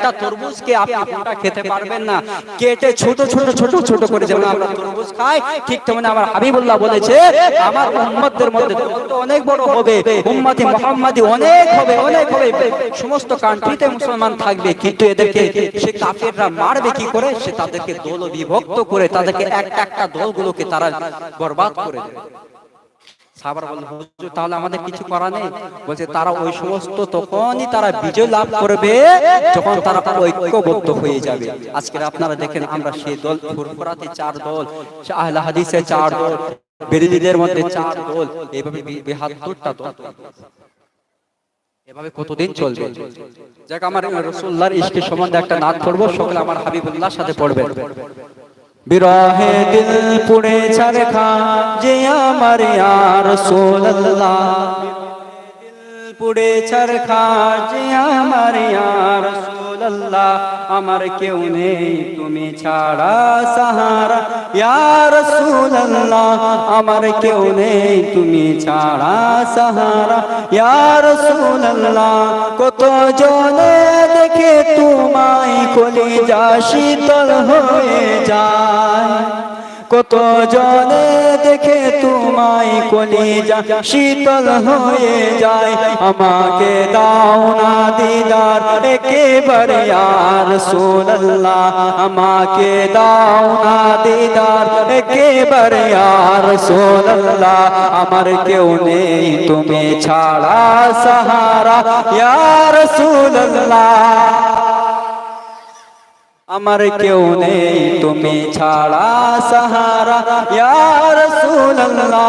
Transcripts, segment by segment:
একটা তরমুজকে আপনি গোটা খেতে পারবেন না? কেটে ছোট ছোট ছোট ছোট করে যেমন আমরা তরমুজ খাই, ঠিক তেমনি আমার হাবিবুল্লাহ বলেছে, আমার উম্মতদের মধ্যে তো অনেক বড় হবে, উম্মতি মুহাম্মাদি অনেক হবে অনেক হবে, সমস্ত কান্ট্রিতে মুসলমান থাকবে, কিন্তু এদেরকে সে কাফেররা মারবে কি করে? সে তাদেরকে দল বিভক্ত করে তাদেরকে একটা একটা দলগুলোকে তারা বরবাদ করে দেবে। সাহাবার বলল হুজুর তাহলে আমাদের কিছু করা নেই? বলছে তারা ওই সমস্ত তখনই তারা বিজয় লাভ করবে যখন তারা ঐক্যবদ্ধ হয়ে যাবে। আজকে আপনারা দেখেন আমরা সেই দল ফুরফুরাতে চার দল আহলে হাদিসে চার দল বেরিদিদের মধ্যে চার দল এইভাবে বেহাত্তরটা দল। এভাবে কতদিন চলবে? যাক আমার রসুল্লাহর ইশকের সম্বন্ধে একটা নাচ পড়ব সকলে আমার হাবিবুল্লাহর সাথে পড়বে বিরহে দিল পুড়ে ছারখা যে আমার ইয়ার সোল্লা পুড়ে ছারখা যে আমার ইয়ার সোল্লাহ আমার কেউ নেই, তুমি ছাড়া সাহারা। ইয়ার সোল্লাহ আমার কেউ নেই, তুমি ছাড়া সাহারা। ইয়ার সোল্লাহ কত জনে দেখে তোমায় কলি যা শীতল হয়ে যায়। কত জনে দেখে তোমায় কলি যা শীতল হয়ে যায়? আমাকে দাও না দিদার, একেবারে আর সোল্লাহ আমাকে দাও না দিদার, একেবারে আর সোল্লাহ আমার কেউ নেই তুমি ছাড়া সাহারা ইয়ার সোল্লাহ আমার কেউ নেই তুমি ছাড়া সাহারা ইয়ার সুল্লাহ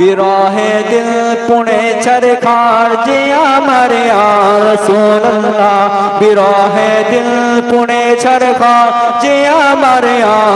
বিরহে দিল পুনে ছরখার যে আমার ইয়ার সুল্লাহ বিরহে দিল পুনে ছরখার যে আমার ইয়ার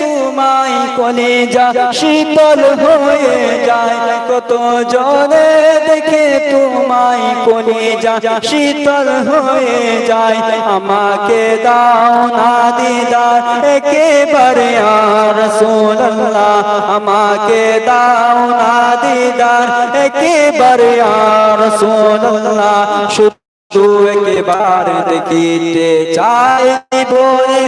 তোমায় কলে যা শীতল হয়ে যায়। কত জনে দেখে তোমায় কলে যা শীতল হয়ে যায়। আমাকে দাও না দিদার, একেবারে আর রাসূলুল্লাহ আমাকে দাও না দিদার, একেবারে আর তু একবার দেখিতে চাই বলে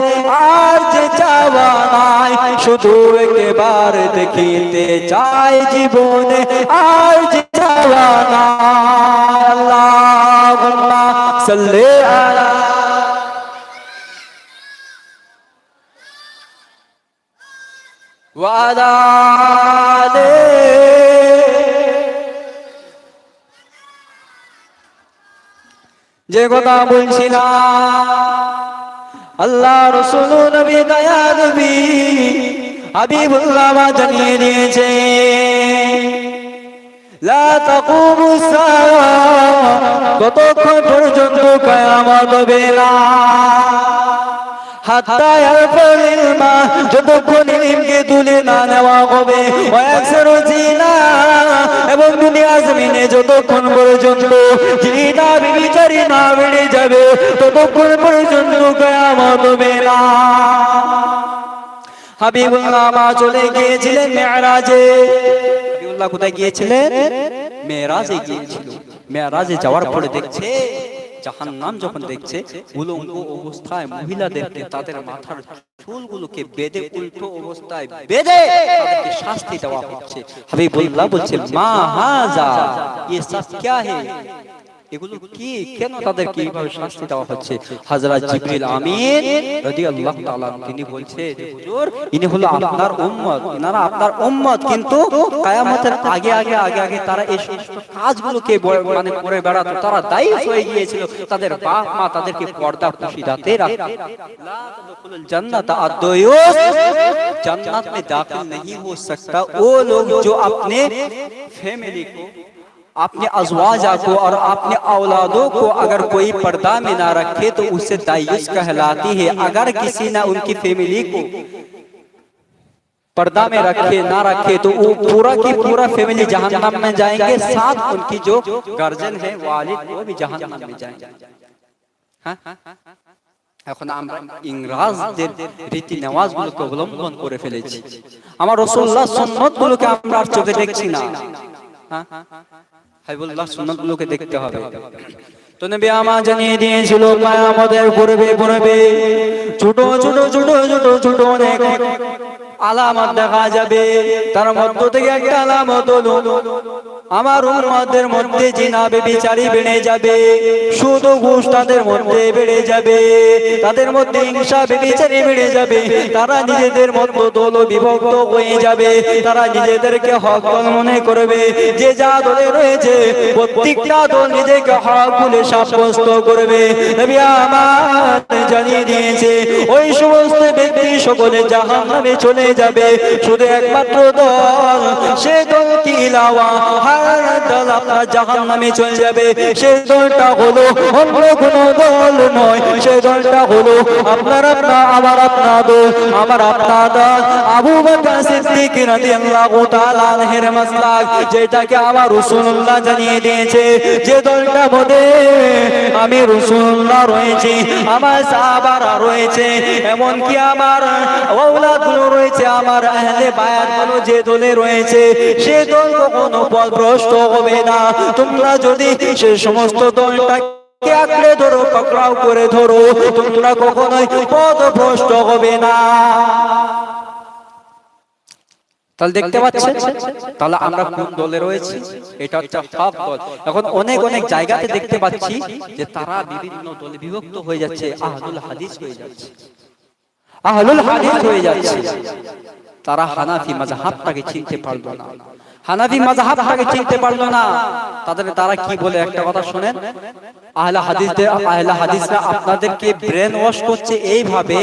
আর যে চাওয়া নাই শুধু একবার দেখিতে চাই জীবনে আর যে চাওয়া নাই আল্লাহুম্মা সাল্লি আলা ওয়ালা যে কথা বলছিলাম, আল্লাহ রসুল নবী দয়া নবী হাবিবুল্লাহ জানিয়ে দিয়েছে কতক্ষণ পর্যন্ত কায়ামত যতক্ষণ না নেওয়া হবে যতক্ষণ পর্যন্ত ততক্ষণ পর্যন্ত কেয়ামত বেলা হাবিবুল্লাহ মা চলে গিয়েছিলেন মেয়ারাজে। হাবিবুল্লাহ কোথায় গিয়েছিলেন? মেয়ারাজে গিয়েছিল। মেয়ারাজে যাওয়ার পরে দেখছে জাহান নাম যখন দেখছে, উলঙ্গ অবস্থায় মহিলাদেরকে তাদের মাথার চুলগুলোকে বেঁধে, উল্টো অবস্থায় বেঁধে তাদেরকে শাস্তি দেওয়া হচ্ছে। হাবিবুল্লাহ বলছে, মা হাজা ইয়ে সব ক্যা হে এগুলো কি কেন তাদেরকে এইভাবে শাস্তি দেওয়া হচ্ছে হযরত জিবরিল আমিন রাদিয়াল্লাহু তাআলা তিনি বলছে যে হুজুর ইনি হলো আপনার উম্মত ইনারা আপনার উম্মত কিন্তু কিয়ামতের আগে আগে আগে আগে তারা এই সমস্ত কাজগুলোকে ব- মানে করে বেড়াতো তারা দায়ী হয়ে গিয়েছিল তাদের বাপ মা তাদেরকে পর্দা পুশিদাতে রাখতো লা তদখুলুল জান্নাত আদ-দুয়ুস जन्नत में दाखिल नहीं हो सकता वो लोग जो अपने फैमिली को अपने अजवाजा को और अपने औलादों को अगर कोई पर्दा में ना रखे तो उससे दायुस कहलाती है अगर किसी ने उनकी फैमिली को पर्दा में रखे ना रखे तो वो पूरा की पूरा फैमिली जहन्नम में जाएंगे साथ उनकी जो गार्जियन है वालिद वो भी जहन्नम में जाएंगे হ্যাঁ এখন আমরা ইংরাজদের রীতি নেওয়াজগুলোকে অবলম্বন করে ফেলেছি আমার রসুল্লাহ সুন্নত গুলোকে আমরা আর চোখে দেখছি না হ্যাঁ? হাবিবুল্লাহ সুন্নত গুলোকে দেখতে হবে তো নবী আমার জানিয়ে দিয়েছিল আমাদের পূর্বে পূর্বে, ছোট ছোট ছোট ছোট ছোট অনেক আলামত দেখা যাবে। তার মধ্য থেকে একটা আলামত হলো আমার উম্মতের মধ্যে জিনাবে বিচারি বেড়ে যাবে। সুদ ঘুষ তাদের মধ্যে বেড়ে যাবে। তাদের মধ্যে হিংসা বিচারি বেড়ে যাবে। তারা নিজেদের মধ্যে দল বিভক্ত হয়ে যাবে। তারা নিজেদেরকে হক মনে করবে। যে যা দলে রয়েছে প্রত্যেকটা দল নিজেকে হক বলে সাব্যস্ত করবে। আমার জানিয়ে দিয়েছে ওই সমস্ত ব্যক্তি সকলে জাহান নামে চলে যাবে। শুধু একমাত্র দল, সে দল কি হার দল আপনার জাহান নামে চলে যাবে। সে দলটা হলো অন্য কোন দল নয়। সে দলটা হলো আপনার আপনার আমার আপনার দল। আমার আপনার দল, আবু সিদ্দিক রাদিয়াল্লাহু তাআলা আনহের মাসলাক, যেটাকে আমার রাসূলুল্লাহ জানিয়ে দিয়েছে, যে দলটা মধ্যে আমি রাসূলুল্লাহ রয়েছে, আমার সাহাবারা রয়েছে এমন কি আমার ওলাদগুলো রয়েছে। আমার আহলে বায়াতগুলো যে দলে রয়েছে সে দল কখনো পথভ্রষ্ট হবে না। তোমরা যদি সে সমস্ত দলটা আঁকড়ে ধরো পাকড়াও করে ধরো তোমরা কখনোই পথভ্রষ্ট হবে না। তাহলে দেখতে পাচ্ছেন? তাহলে আমরা কোন দলে রয়েছি? এটা হচ্ছে হক দল। এখন অনেক অনেক জায়গাতে দেখতে পাচ্ছি যে তারা বিভিন্ন দলে বিভক্ত হয়ে যাচ্ছে আহলুল হাদিস হয়ে যাচ্ছে। আহলুল হাদিস হয়ে যাচ্ছে। তারা হানাফি হাতটাকে চিনতে পারল না। হানাফি মাযহাবটাকে চিনতে পারল না। তাদের তারা কি বলে একটা কথা শুনেন? আহলে হাদিসদের আহলে হাদিসরা আপনাদেরকে ব্রেন ওয়াশ করছে এইভাবে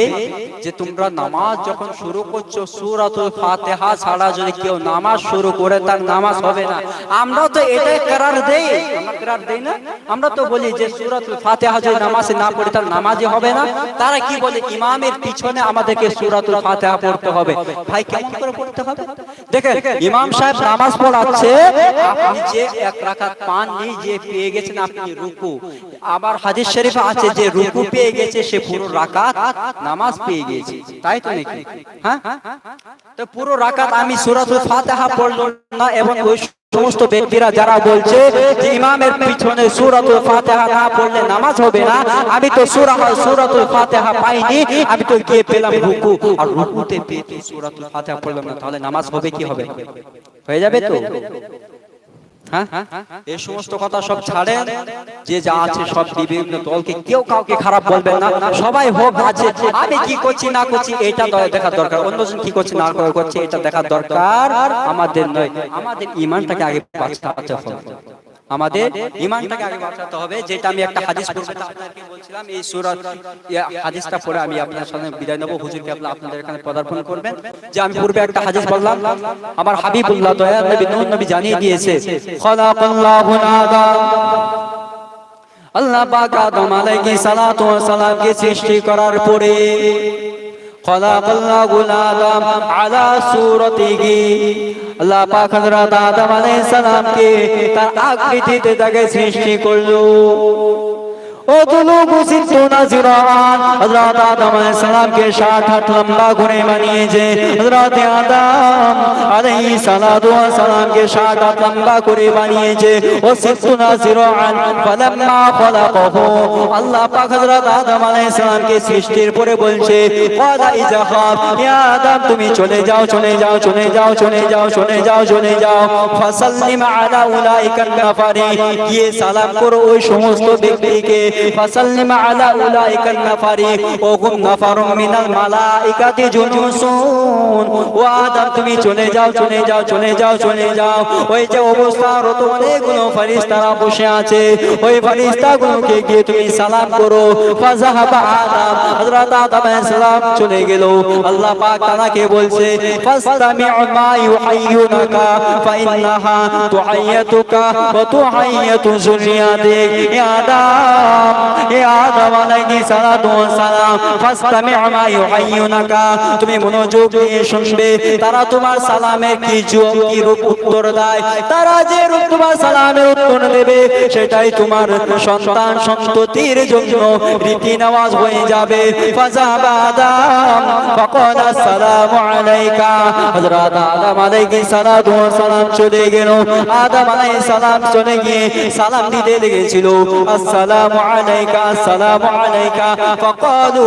যে তোমরা নামাজ যখন শুরু করছ সূরাতুল ফাতিহা ছাড়া যদি কেউ নামাজ শুরু করে তার নামাজ হবে না। আমরা তো এটাই করার দেই। আমরা করার দেই না? আমরা তো বলি যে সূরাতুল ফাতিহা যদি নামাজে না পড়ি তার নামাজই হবে না। তারা কি বলে? ইমামের পিছনে আমাদেরকে সূরাতুল ফাতিহা পড়তে হবে। ভাই কেমন করে পড়তে হবে? দেখেন ইমাম সাহেব নামাজ পড়াচ্ছে আপনি যে এক যে পেয়ে গেছেন আপনি রুকু। আবার হাদিস আছে যে রুকু পেয়ে গেছে, সে পুরো রাকাত নামাজ পেয়ে গেছে। তাই তো নাকি? হ্যাঁ? তো পুরো রাকাত আমি সূরাতুল ফাতিহা পড়ল না, এবং ওই সমস্ত ব্যক্তিরা যারা বলছে যে ইমামের পিছনে সূরাতুল ফাতিহা না পড়লে নামাজ হবে না, আমি তো সূরা সূরাতুল ফাতিহা পাইনি, আমি তো গিয়ে পেলাম রুকু। আর রুকুতে পেয়ে সূরাতুল ফাতিহা পড়লাম না, তাহলে নামাজ হবে কি হবে? হয়ে যাবে তো? হ্যাঁ এই সমস্ত কথা সব ছাড়েন যে যা আছে সব বিভিন্ন দলকে কেউ কাউকে খারাপ বলবেন না। সবাই হোক আছে। আমি কি করছি না করছি এটা দেখার দরকার। অন্যজন কি করছে না করছে এটা দেখার দরকার। আমাদের নয় আমাদের ইমানটাকে আগে বাঁচাতে হবে। আমাদের ইমানটাকে আগে বাঁচাতে হবে যেটা আমি একটা হাদিস পড়বে আপনাদেরকে বলছিলাম এই সূরা ইয়া, হাদিসটা পড়ে আমি আপনার সামনে বিদায় নেব। হুজুরকে আপনি আপনাদের এখানে পদার্পণ করবেন। যে আমি পূর্বে একটা হাদিস বললাম আমার হাবিবুল্লাহ দয়া নবী নূর নবী জানিয়ে দিয়েছে খলাকাল্লাহু আদম আল্লাহ পাক আদম আলাইহিস সালাতু ওয়াস সালামকে সৃষ্টি করার পরে খলাকাল্লাহু আদম আলা সূরাতিহি আল্লাহ পাক হযরত আদম আলাইহিস সালামকে তার আকৃতিতে তাকে সৃষ্টি করল। ও সৃষ্টির পরে বলছে তুমি চলে যাও চলে যাও চলে যাও চলে যাও চলে যাও চলে যাও। ফসল আলা উলাইকা নাফারি গিয়ে সালাম করো ওই সমস্ত ব্যক্তিকে। উলাইকান নাফারি ও হুম নাফারুম মিনাল মালাইকাতি জুনুসুন ও আদম তুমি চলে যাও চলে যাও চলে যাও চলে যাও। ওই যে অবস্থারত অনেকগুলো ফেরেশতারা বসে আছে। ওই ফেরেশতাগুলোকে গিয়ে তুমি সালাম করো। ফাজাহাবা আদম, হযরত আদম আলাইহিস সালাম চলে গেল। আল্লাহ পাক তাকে বলছে, ফাসতামিউ মা ইউহাইয়ুনাকা, ফাইন্নাহা তুআইয়াতুকা ওয়া তুআইয়াতু যুররিয়াতিক। ইয়া আদম ইয়া আদম আলাইহিস সালাতু ওয়াস সালাম ফাসতামি' মা ইউহাইয়ুনাকা। তুমি মনোযোগ দিয়ে শুনবে, তারা তোমার সালামের কি জবাব কি রূপ উত্তর দেয়। তারা যে রূপ তোমার সালামের উত্তর দেবে, সেটাই তোমার সন্তান সন্ততির জন্য রীতি নামাজ হয়ে যাবে। ফাজাবা আদম ফাকাল আসসালামু আলাইকা। হযরত আদম আলাইহিস সালাতু ওয়াস সালাম চলে গেল। আদম আলাইহিস সালাম চলে গিয়ে সালাম দিতে লেগেছিল। আসসালামু আলাইকা আসসালামু আলাইকা ফাকালু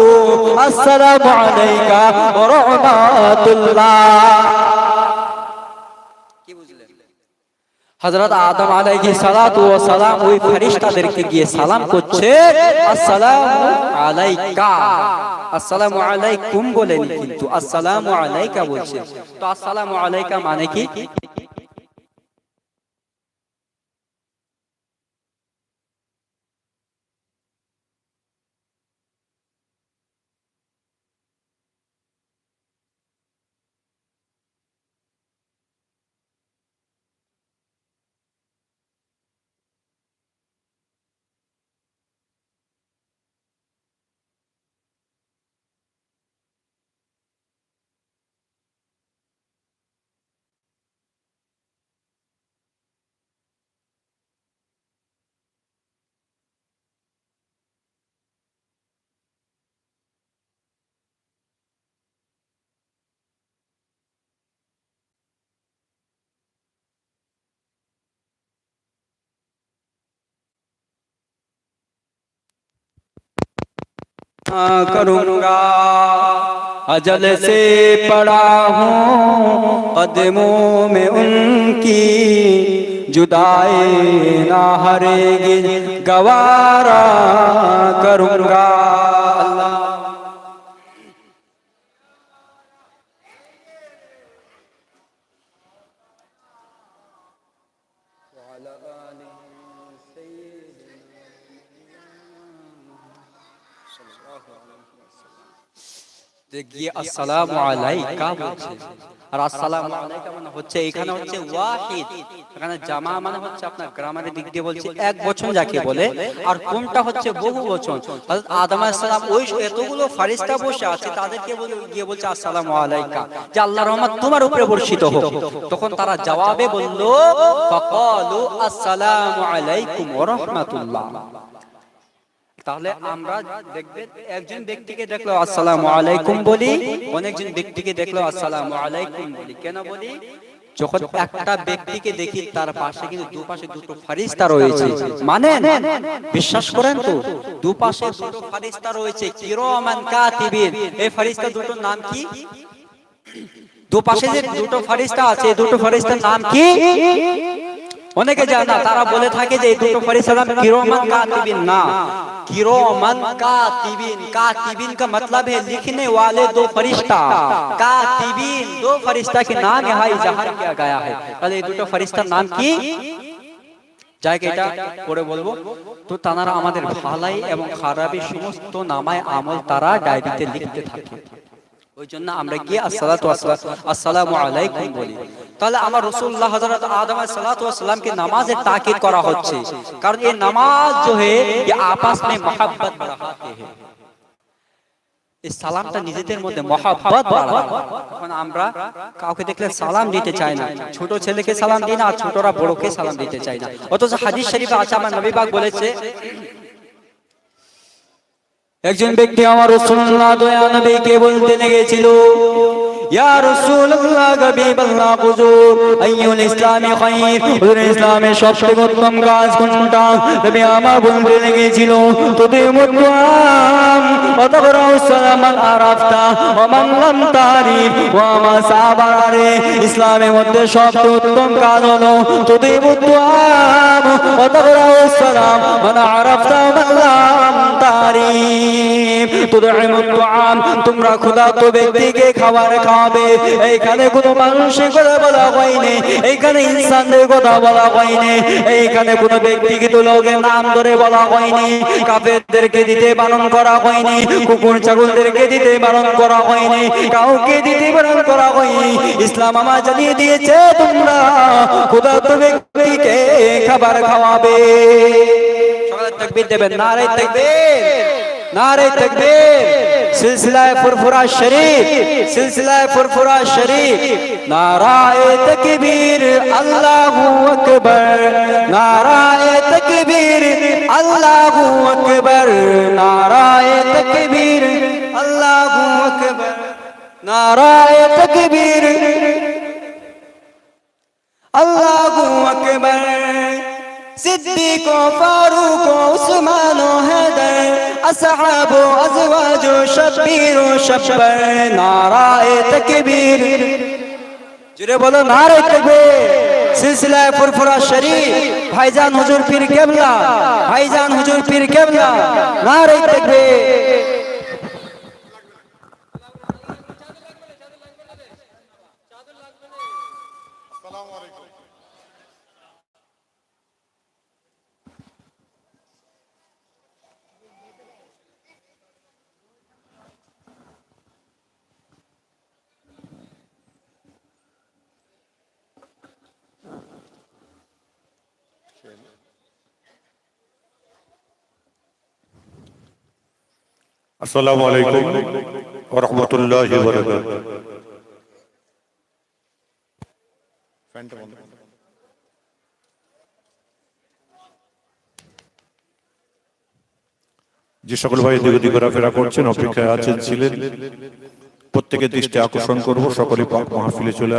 আসসালামু আলাইকা ওয়া রাহমাতুল্লাহ কি বুঝলেন হযরত আদম আলাইহিস সালাতু ওয়াস সালাম ওই ফেরেশতাদেরকে গিয়ে সালাম করছে আসসালামু আলাইকা আসসালামু আলাইকুম বলেন কিন্তু আসসালামু আলাইকা বলছে তো আসসালামু আলাইকা মানে কি करूँगा अजल से पड़ा हूँ कदमों में उनकी जुदाई ना हरेगी। गवारा करूँगा अल्लाह। যে গিয়ে আসসালামু আলাইকা বলছে। আর আসসালামু আলাইকা মানে হচ্ছে এখানে হচ্ছে ওয়াহিদ। এখানে জামা মানে হচ্ছে আপনার গ্রামারের দিক দিয়ে বলছে এক বচন যাকে বলে। আর কোনটা হচ্ছে বহু বচন? হযরত আদম আলাইহিস সালাম ওই এতগুলো ফারিস্তা বসে আছে তাদেরকে বলে গিয়ে বলছে আসসালামু আলাইকা। যে আল্লাহর রহমত তোমার উপরে বর্ষিত হোক। তখন তারা জবাবে বলল ফাকালু আসসালামু আলাইকুম ওয়া রাহমাতুল্লাহ। তাহলে আমরা দেখবেন একজন ব্যক্তিকে দেখল আসসালামু আলাইকুম বলি অনেকজন ব্যক্তিকে দেখল আসসালামু আলাইকুম বলি। কেন বলি? যখন একটা ব্যক্তিকে দেখি তার পাশে কিন্তু দুপাশে দুটো ফারিস্তা রয়েছে। মানে বিশ্বাস করেন তো দুপাশে দুটো ফারিস্তা রয়েছে কিরমান কাতিবিন? এই ফারিস্তা দুটোর নাম কি? দুপাশে যে দুটো ফারিস্তা আছে এই দুটো ফারিস্তার নাম কি? অনেকে জানে না তারা বলে থাকে যে এই দুটো ফেরেশতার নাম কিরমান कातिबिन না किरोमन कातिबिन कातिबिन का मतलब है लिखने वाले दो फरिश्ता कातिबिन दो फरिश्ता के नाम यहाँ इजहार किया गया है তাহলে এই দুটো ফেরেশতার নাম কি যাকে এটা পরে বলবো তো তারা আমাদের ভালাই এবং খারাপের সমস্ত নামায় আমল তারা ডায়েরিতে লিখতে থাকে ওই জন্য আমরা গিয়ে আসসালাতু আসসালামু আলাইকুম বলি। তাহলে আমার রসুল্লাহ আদম তাকিদ করা হচ্ছে। কারণ এই নামাজ হে মে মহাব্বত বাড়াতে হে। এই সালামটা নিজেদের মধ্যে মহাব্বত আমরা কাউকে দেখলে সালাম দিতে চাই না। ছোট ছেলেকে সালাম দিই না আর ছোটরা বড়কে সালাম দিতে চাই না। অথচ হাদিস শরীফে আছে আমার নবীবাগ বলেছে একজন ব্যক্তি আমার রসুল্লাহ দয়া নবীকে বলতে লেগেছিল ইসলামের সবথেকে মধ্যে সবচেয়ে উত্তম কাজ হলো তোদের মুতাম অতবরাউ সালাম তোমরা খোদা তো ব্যক্তিকে খাবার খাওয়াবে এইখানে কোনো মানুষের কথা বলা হয়নি। এইখানে ইনসানদের কথা বলা হয়নি। এইখানে কোনো ব্যক্তিগত লোকের নাম ধরে বলা হয়নি। কাফেরদেরকে দিতে বারণ করা হয়নি। কুকুর ছাগলদেরকে দিতে বারণ করা হয়নি। কাউকে দিতে বারণ করা হয়নি। ইসলাম আমার জানিয়ে দিয়েছে, তোমরা খোদা তো ব্যক্তিকে খাবার খাওয়াবে। সকালে তাকবীর দেবেন। নারে তাকবীর। নারে তকবীর। সিলসিলায়ে ফুরফুরা শরীফ, সিলসিলায়ে ফুরফুরা শরীফ। নারায়ে তকবীর, আল্লাহু আকবার। নারায়ে তকবীর, আল্লাহু আকবার। নারায়ে তকবীর, আল্লাহু আকবার। নারায়ে তকবীর, আল্লাহু আকবার। সিদ্দিক ফারুক উসমান ও হায়দার, আসহাব আজওয়াজ শব্বীর শব্বর, নারায়ে তাকবীর। জুড়ে বলো, নারায়ে তাকবীর। সিলসিলা ফুরফুরা শরীফ। ভাইজান হুজুর পীর কেবলা, ভাইজান হুজুর পীর কেবলা, নারায়ে তাকবীর। আসসালামু আলাইকুম ওয়া রাহমাতুল্লাহি ওয়া বারাকাতুহু যে সকল ভাই দিকে দিকে ঘোরাফেরা করছেন অপেক্ষায় আছেন ছিলেন প্রত্যেকের দৃষ্টি আকর্ষণ করব সকলে পাক মাহফিলে চলে